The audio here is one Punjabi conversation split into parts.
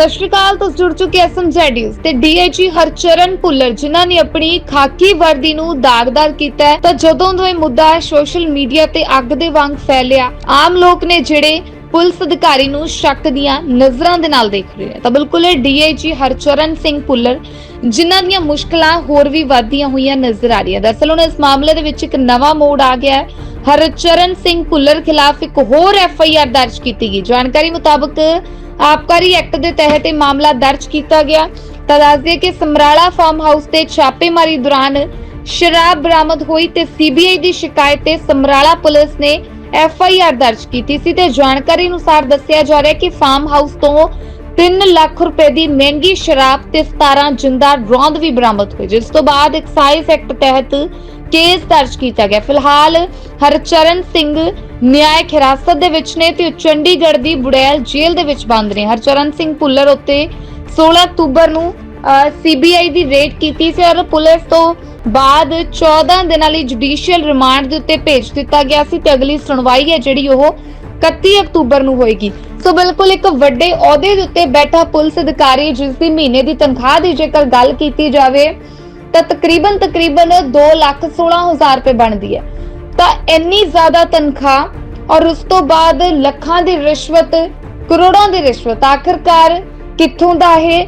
ਸਤਿ ਸ਼੍ਰੀ ਅਕਾਲ ਤੁਸੀਂ ਜੁੜ ਚੁੱਕੇ ਐਸਐਮਜ਼ੈਡ ਨਿਊਜ਼ ਤੇ ਡੀਆਈਜੀ ਹਰਚਰਨ ਭੁੱਲਰ, ਜਿਨ੍ਹਾਂ ਨੇ ਆਪਣੀ ਖਾਕੀ ਵਰਦੀ ਨੂੰ ਦਾਗਦਾਰ ਕੀਤਾ ਹੈ। ਤਾਂ ਜਦੋਂ ਤੋਂ ਇਹ ਮੁੱਦਾ ਸੋਸ਼ਲ ਮੀਡੀਆ ਤੇ ਅੱਗ ਦੇ ਵਾਂਗ ਫੈਲਿਆ, ਆਮ ਲੋਕ ਨੇ ਜਿਹੜੇ ਪੁਲਿਸ ਅਧਿਕਾਰੀ ਨੂੰ ਸ਼ੱਕ ਦੀਆਂ ਨਜ਼ਰਾਂ ਦੇ ਨਾਲ ਦੇਖ ਰਹੇ ਆ। ਤਾਂ ਬਿਲਕੁਲ ਇਹ ਡੀਆਈਜੀ ਹਰਚਰਨ ਸਿੰਘ ਭੁੱਲਰ, ਜਿਨ੍ਹਾਂ ਦੀਆਂ ਮੁਸ਼ਕਲਾਂ ਹੋਰ ਵੀ ਵਧਦੀਆਂ ਹੋਈਆਂ ਨਜ਼ਰ ਆ ਰਹੀਆਂ। ਦਰਸਲ ਹੁਣ ਇਸ ਮਾਮਲੇ ਦੇ ਵਿੱਚ ਇੱਕ ਨਵਾਂ ਮੋੜ ਆ ਗਿਆ ਹੈ। ਹਰਚਰਨ ਸਿੰਘ ਭੁੱਲਰ ਖਿਲਾਫ ਇੱਕ ਹੋਰ ਐਫ ਆਈ ਆਰ ਦਰਜ ਕੀਤੀ ਗਈ। ਜਾਣਕਾਰੀ ਮੁਤਾਬਕ ਆਬਕਾਰੀ ਐਕਟ ਦੇ ਤਹਿਤ ਇਹ ਮਾਮਲਾ ਦਰਜ ਕੀਤਾ ਗਿਆ। ਤਾਂ ਦੱਸ ਦਈਏ ਕਿ ਸਮਰਾਲਾ ਫਾਰਮ ਹਾਊਸ ਤੇ ਛਾਪੇਮਾਰੀ ਦੌਰਾਨ ਸ਼ਰਾਬ ਬਰਾਮਦ ਹੋਈ ਤੇ ਸੀਬੀਆਈ ਦੀ ਸ਼ਿਕਾਇਤ ਤੇ ਸਮਰਾਲਾ ਪੁਲਿਸ ਨੇ ਐਫ ਆਈ ਆਰ ਦਰਜ ਕੀਤੀ ਸੀ ਤੇ ਜਾਣਕਾਰੀ ਅਨੁਸਾਰ ਦੱਸਿਆ ਜਾ ਰਿਹਾ ਕਿ ਫਾਰਮ ਹਾਊਸ ਤੋਂ 3 ਲੱਖ ਰੁਪਏ ਦੀ ਮਹਿੰਗੀ ਸ਼ਰਾਬ ਤੇ 17 ਜਿੰਦਾ ਰੌਂਦ ਵੀ ਬਰਾਮਦ ਹੋਈ ਜਿਸ ਤੋਂ ਬਾਅਦ ਐਕਸਾਈਜ਼ ਐਕਟ ਤਹਿਤ ਕੇਸ ਦਰਜ ਕੀਤਾ ਗਿਆ। ਫਿਲਹਾਲ ਹਰਚਰਨ ਸਿੰਘ ਨਿਆਇਕ ਹਿਰਾਸਤ ਦੇ ਵਿੱਚ ਨੇ ਤੇ ਉਹ ਚੰਡੀਗੜ੍ਹ ਦੀ ਬੁੜੈਲ ਜੇਲ੍ਹ ਦੇ ਵਿੱਚ ਬੰਦ ਨੇ। ਹਰਚਰਨ ਸਿੰਘ ਭੁੱਲਰ ਉੱਤੇ 16 ਅਕਤੂਬਰ ਨੂੰ ਸੀਬੀਆਈ ਦੀ ਰੇਡ ਕੀਤੀ ਸੀ ਔਰ ਪੁਲਿਸ ਤੋਂ ਬਾਅਦ 14 ਦਿਨਾਂ ਲਈ ਜੁਡੀਸ਼ੀਅਲ ਰਿਮਾਂਡ ਦੇ ਉੱਤੇ ਭੇਜ ਦਿੱਤਾ ਗਿਆ ਸੀ ਤੇ ਅਗਲੀ ਸੁਣਵਾਈ ਹੈ ਜਿਹੜੀ ਉਹ 31 ਅਕਤੂਬਰ ਨੂੰ ਹੋਏਗੀ। ਸੋ ਬਿਲਕੁਲ ਇੱਕ ਵੱਡੇ ਅਹੁਦੇ ਦੇ ਉੱਤੇ ਬੈਠਾ ਪੁਲਿਸ ਅਧਿਕਾਰੀ ਜਿਸ ਦੀ ਮਹੀਨੇ ਦੀ ਤਨਖਾਹ ਦੀ ਜੇਕਰ ਗੱਲ ਕੀਤੀ ਜਾਵੇ ਤਾਂ ਤਕਰੀਬਨ ਤਕਰੀਬਨ 2 ਲੱਖ 16 ਹਜ਼ਾਰ ਰੁਪਏ ਬਣਦੀ ਹੈ। ਤਾਂ ਇੰਨੀ ਜ਼ਿਆਦਾ ਤਨਖਾਹ ਔਰ ਉਸ ਤੋਂ ਬਾਅਦ ਲੱਖਾਂ ਦੀ ਰਿਸ਼ਵਤ, ਕਰੋੜਾਂ ਦੀ ਰਿਸ਼ਵਤ, ਆਖਰਕਾਰ ਕਿੱਥੋਂ ਦਾ ਇਹ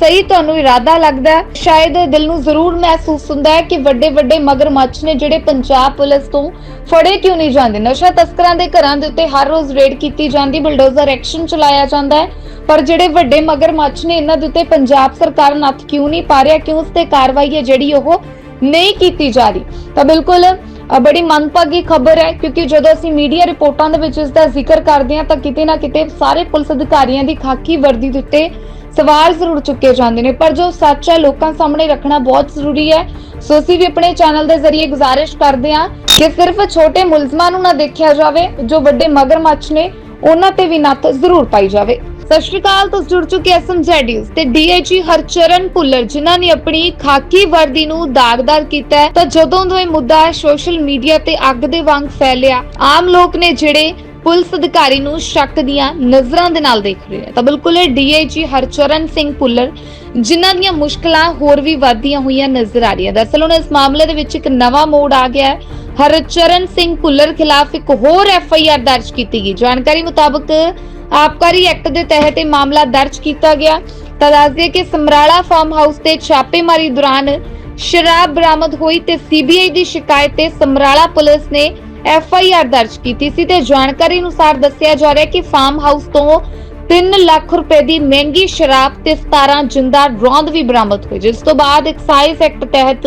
ਸਹੀ ਤੁਹਾਨੂੰ ਇਰਾਦਾ ਲੱਗਦਾ ਹੈ? ਸ਼ਾਇਦ ਦਿਲ ਨੂੰ ਜ਼ਰੂਰ ਮਹਿਸੂਸ ਹੁੰਦਾ ਹੈ ਕਿ ਵੱਡੇ ਵੱਡੇ ਮਗਰਮੱਛ ਨੇ ਜਿਹੜੇ ਪੰਜਾਬ ਪੁਲਿਸ ਤੋਂ ਫੜੇ ਕਿਉਂ ਨਹੀਂ ਜਾਂਦੇ? ਨਸ਼ਾ ਤਸਕਰਾਂ ਦੇ ਘਰਾਂ ਦੇ ਉੱਤੇ ਹਰ ਰੋਜ਼ ਰੇਡ ਕੀਤੀ ਜਾਂਦੀ, ਬਲਡੋਜ਼ਰ ਐਕਸ਼ਨ ਚਲਾਇਆ ਜਾਂਦਾ ਹੈ। ਪਰ ਜਿਹੜੇ ਵੱਡੇ ਮਗਰਮੱਛ ਨੇ ਇਹਨਾਂ ਦੇ ਉੱਤੇ ਪੰਜਾਬ ਸਰਕਾਰ ਨੱਥ ਕਿਉਂ ਨਹੀਂ ਪਾ ਰਿਹਾ? ਕਿਉਂ ਉਸ ਤੇ ਕਾਰਵਾਈ ਹੈ ਜਿਹੜੀ ਉਹ ਨਹੀਂ ਕੀਤੀ ਜਾ ਰਹੀ? ਤਾਂ ਬਿਲਕੁਲ ਅ, ਬੜੀ ਮੰਦਭਾਗੀ ਖਬਰ ਹੈ ਕਿਉਂਕਿ ਜਦੋਂ ਅਸੀਂ ਮੀਡੀਆ ਰਿਪੋਰਟਾਂ ਦੇ ਵਿੱਚ ਇਸ ਦਾ ਜ਼ਿਕਰ ਕਰਦੇ ਹਾਂ ਤਾਂ ਕਿਤੇ ਨਾ ਕਿਤੇ ਸਾਰੇ ਪੁਲਿਸ ਅਧਿਕਾਰੀਆਂ ਦੀ ਖਾਕੀ ਵਰਦੀ ਦੇ ਉੱਤੇ ਸਵਾਲ ਜ਼ਰੂਰ ਚੁੱਕੇ ਜਾਂਦੇ ਨੇ। ਪਰ ਜੋ ਸੱਚ ਹੈ ਲੋਕਾਂ ਸਾਹਮਣੇ ਰੱਖਣਾ ਬਹੁਤ ਜ਼ਰੂਰੀ ਹੈ। ਸੋ ਅਸੀਂ ਵੀ ਆਪਣੇ ਚੈਨਲ ਦੇ ਜ਼ਰੀਏ ਗੁਜ਼ਾਰਿਸ਼ ਕਰਦੇ ਹਾਂ ਕਿ ਸਿਰਫ ਛੋਟੇ ਮੁਲਜ਼ਮਾਂ ਨੂੰ ਨਾ ਦੇਖਿਆ ਜਾਵੇ ਜੋ ਵੱਡੇ ਮਗਰਮੱਛ ਨੇ ਉਹਨਾਂ ਤੇ ਵੀ ਨੱਥ ਜ਼ਰੂਰ ਪਾਈ ਜਾਵੇ। ਸਤਿ ਸ਼੍ਰੀ ਅਕਾਲ, ਤੁਸੀਂ ਜੁੜ ਚੁੱਕੇ ਐਸਐਮਜ਼ੈਡ ਨਿਊਜ਼ ਤੇ ਡੀਆਈਜੀ ਹਰਚਰਨ ਭੁੱਲਰ, ਜਿਨ੍ਹਾਂ ਨੇ ਆਪਣੀ ਖਾਕੀ ਵਰਦੀ ਨੂੰ ਦਾਗਦਾਰ ਕੀਤਾ ਹੈ, ਤਾਂ ਜਦੋਂ ਤੋਂ ਇਹ ਮੁੱਦਾ ਸੋਸ਼ਲ ਮੀਡੀਆ ਤੇ ਅੱਗ ਦੇ ਵਾਂਗ ਫੈਲਿਆ, ਆਮ ਲੋਕ ਨੇ ਜਿਹੜੇ ਪੁਲਿਸ ਅਧਿਕਾਰੀ ਨੂੰ ਸ਼ੱਕ ਦੀਆਂ ਨਜ਼ਰਾਂ ਦੇ ਨਾਲ ਦੇਖ ਰਹੇ ਆ। ਤਾਂ ਬਿਲਕੁਲ ਇਹ ਡੀਆਈਜੀ ਹਰਚਰਨ ਸਿੰਘ ਭੁੱਲਰ, ਜਿਨ੍ਹਾਂ ਦੀਆਂ ਮੁਸ਼ਕਲਾਂ ਹੋਰ ਵੀ ਵਧਦੀਆਂ ਹੋਈਆਂ ਨਜ਼ਰ ਆ ਰਹੀਆਂ। ਦਰਅਸਲ ਹੁਣ ਇਸ ਮਾਮਲੇ ਦੇ ਵਿੱਚ ਇੱਕ ਨਵਾਂ ਮੋੜ ਆ ਗਿਆ ਹੈ। ਹਰਚਰਨ ਸਿੰਘ ਭੁੱਲਰ ਖਿਲਾਫ ਇੱਕ ਹੋਰ ਐਫ ਆਈ ਆਰ ਦਰਜ ਕੀਤੀ ਗਈ। ਜਾਣਕਾਰੀ ਮੁਤਾਬਕ ਆਬਕਾਰੀ ਐਕਟ ਦੇ ਤਹਿਤ ਇਹ ਮਾਮਲਾ ਦਰਜ ਕੀਤਾ ਗਿਆ। ਤਾਂ ਦੱਸ ਦਈਏ ਕਿ ਸਮਰਾਲਾ ਫਾਰਮ ਹਾਊਸ ਤੇ ਛਾਪੇਮਾਰੀ ਦੌਰਾਨ ਸ਼ਰਾਬ ਬਰਾਮਦ ਹੋਈ ਤੇ ਸੀਬੀਆਈ ਦੀ ਸ਼ਿਕਾਇਤ ਤੇ ਸਮਰਾਲਾ ਪੁਲਿਸ ਨੇ ਐਫ ਦਰਜ ਕੀਤੀ ਸੀ ਤੇ ਜਾਣਕਾਰੀ ਅਨੁਸਾਰ ਦੱਸਿਆ ਜਾ ਰਿਹਾ ਕਿ ਫਾਰਮ ਹਾਊਸ ਤੋਂ 3 ਲੱਖ ਰੁਪਏ ਦੀ ਮਹਿੰਗੀ ਸ਼ਰਾਬ ਤੇ 17 ਜਿੰਦਾ ਰੌਂਦ ਵੀ ਬਰਾਮਦ ਹੋਈ ਜਿਸ ਤੋਂ ਬਾਅਦ ਐਕਸਾਈਜ਼ ਐਕਟ ਤਹਿਤ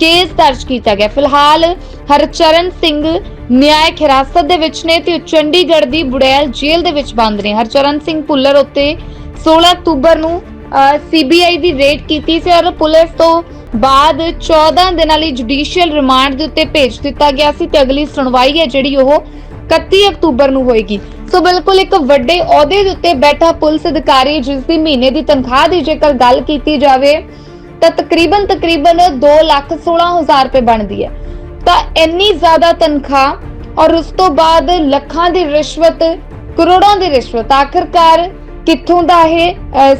ਕੇਸ ਦਰਜ ਕੀਤਾ ਗਿਆ। ਫਿਲਹਾਲ ਹਰਚਰਨ ਸਿੰਘ ਨਿਆਇਕ ਹਿਰਾਸਤ ਦੇ ਵਿੱਚ ਨੇ ਤੇ ਉਹ ਚੰਡੀਗੜ੍ਹ ਦੀ ਬੁੜੈਲ ਜੇਲ੍ਹ ਦੇ ਵਿੱਚ ਬੰਦ ਨੇ। ਹਰਚਰਨ ਸਿੰਘ ਭੁੱਲਰ ਉੱਤੇ 16 ਅਕਤੂਬਰ ਨੂੰ ਸੀਬੀਆਈ ਦੀ ਰੇਡ ਕੀਤੀ ਸੀ ਔਰ ਪੁਲਿਸ ਤੋਂ ਬਾਅਦ 14 ਦਿਨਾਂ ਲਈ ਜੁਡੀਸ਼ੀਅਲ ਰਿਮਾਂਡ ਦੇ ਉੱਤੇ ਭੇਜ ਦਿੱਤਾ ਗਿਆ ਸੀ ਤੇ ਅਗਲੀ ਸੁਣਵਾਈ ਹੈ ਜਿਹੜੀ ਉਹ 31 ਅਕਤੂਬਰ ਨੂੰ ਹੋਏਗੀ। ਸੋ ਬਿਲਕੁਲ ਇੱਕ ਵੱਡੇ ਅਹੁਦੇ ਦੇ ਉੱਤੇ ਬੈਠਾ ਪੁਲਿਸ ਅਧਿਕਾਰੀ ਜਿਸ ਦੀ ਮਹੀਨੇ ਦੀ ਤਨਖਾਹ ਦੀ ਜੇਕਰ ਗੱਲ ਕੀਤੀ ਜਾਵੇ ਤਾਂ ਤਕਰੀਬਨ ਤਕਰੀਬਨ 2 ਲੱਖ 16 ਹਜ਼ਾਰ ਰੁਪਏ ਬਣਦੀ ਹੈ। ਤਾਂ ਇੰਨੀ ਜ਼ਿਆਦਾ ਤਨਖਾਹ ਔਰ ਉਸ ਤੋਂ ਬਾਅਦ ਲੱਖਾਂ ਦੀ ਰਿਸ਼ਵਤ, ਕਰੋੜਾਂ ਦੀ ਰਿਸ਼ਵਤ, ਆਖਰਕਾਰ ਕਿੱਥੋਂ ਦਾ ਇਹ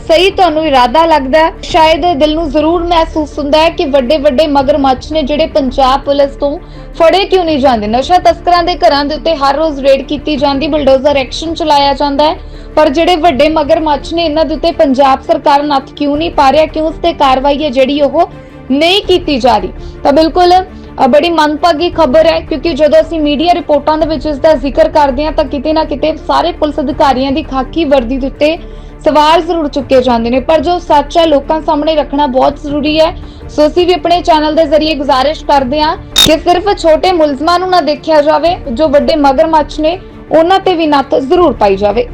ਸਹੀ ਤੁਹਾਨੂੰ ਇਰਾਦਾ ਲੱਗਦਾ ਸ਼ਾਇਦ ਦਿਲ ਨੂੰ ਜ਼ਰੂਰ ਮਹਿਸੂਸ ਹੁੰਦਾ ਹੈ ਕਿ ਵੱਡੇ ਵੱਡੇ ਮਗਰਮੱਛ ਨੇ ਜਿਹੜੇ ਪੰਜਾਬ ਪੁਲਿਸ ਤੋਂ ਫੜੇ ਕਿਉਂ ਨਹੀਂ ਜਾਂਦੇ? ਨਸ਼ਾ ਤਸਕਰਾਂ ਦੇ ਘਰਾਂ ਦੇ ਉੱਤੇ ਹਰ ਰੋਜ਼ ਰੇਡ ਕੀਤੀ ਜਾਂਦੀ, ਬਲਡੋਜ਼ਰ ਐਕਸ਼ਨ ਚਲਾਇਆ ਜਾਂਦਾ ਹੈ, ਪਰ ਜਿਹੜੇ ਵੱਡੇ ਮਗਰਮੱਛ ਨੇ ਇਹਨਾਂ ਦੇ ਉੱਤੇ ਪੰਜਾਬ ਸਰਕਾਰ ਨੱਥ ਕਿਉਂ ਨਹੀਂ ਪਾ ਰਿਹਾ? ਕਿਉਂ ਉਸ ਤੇ ਕਾਰਵਾਈ ਹੈ ਜਿਹੜੀ ਉਹ ਨਹੀਂ ਕੀਤੀ ਜਾ ਰਹੀ? ਤਾਂ ਬਿਲਕੁਲ ਅ, ਬੜੀ ਮੰਦਭਾਗੀ ਖਬਰ ਹੈ ਕਿਉਂਕਿ ਜਦੋਂ ਅਸੀਂ ਮੀਡੀਆ ਰਿਪੋਰਟਾਂ ਦੇ ਵਿੱਚ ਇਸ ਦਾ ਜ਼ਿਕਰ ਕਰਦੇ ਹਾਂ ਤਾਂ ਕਿਤੇ ਨਾ ਕਿਤੇ ਸਾਰੇ ਪੁਲਿਸ ਅਧਿਕਾਰੀਆਂ ਦੀ ਖਾਕੀ ਵਰਦੀ ਦੇ ਉੱਤੇ ਸਵਾਲ ਜ਼ਰੂਰ ਚੁੱਕੇ ਜਾਂਦੇ ਨੇ। ਪਰ ਜੋ ਸੱਚ ਹੈ ਲੋਕਾਂ ਸਾਹਮਣੇ ਰੱਖਣਾ ਬਹੁਤ ਜ਼ਰੂਰੀ ਹੈ। ਸੋ ਅਸੀਂ ਵੀ ਆਪਣੇ ਚੈਨਲ ਦੇ ਜ਼ਰੀਏ ਗੁਜ਼ਾਰਿਸ਼ ਕਰਦੇ ਹਾਂ ਕਿ ਸਿਰਫ ਛੋਟੇ ਮੁਲਜ਼ਮਾਂ ਨੂੰ ਨਾ ਦੇਖਿਆ ਜਾਵੇ ਜੋ ਵੱਡੇ ਮਗਰਮੱਛ ਨੇ ਉਹਨਾਂ ਤੇ ਵੀ ਨੱਥ ਜ਼ਰੂਰ ਪਾਈ ਜਾਵੇ।